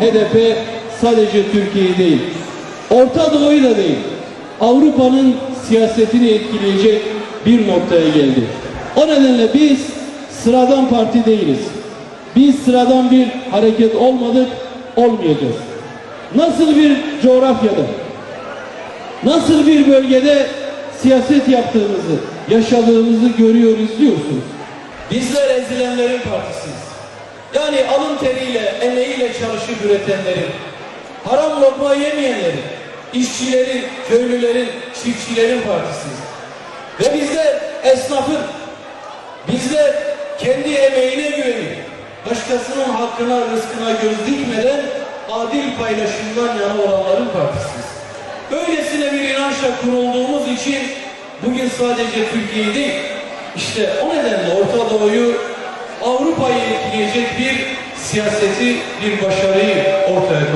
HDP sadece Türkiye'yi değil, Orta Doğu'yu da değil, Avrupa'nın siyasetini etkileyecek bir noktaya geldi. O nedenle biz sıradan parti değiliz. Biz sıradan bir hareket olmadık, olmayacağız. Nasıl bir coğrafyada, nasıl bir bölgede siyaset yaptığımızı, yaşadığımızı görüyor, izliyorsunuz. Bizler ezilenlerin partisiyiz. Yani alın teriyle, emeğiyle çalışıp üretenlerin, haram lokma yemeyenlerin, işçilerin, köylülerin, çiftçilerin partisiyiz. Ve bizler esnafın, bizler kendi emeğine güvenip, başkasının hakkına, rızkına göz dikmeden adil paylaşımdan yana olanların partisiyiz. Böylesine bir inançla kurulduğumuz için bugün sadece Türkiye'yi değil, işte o nedenle Orta Doğu'yu Avrupa'yı etkileyecek bir siyaseti, bir başarıyı ortaya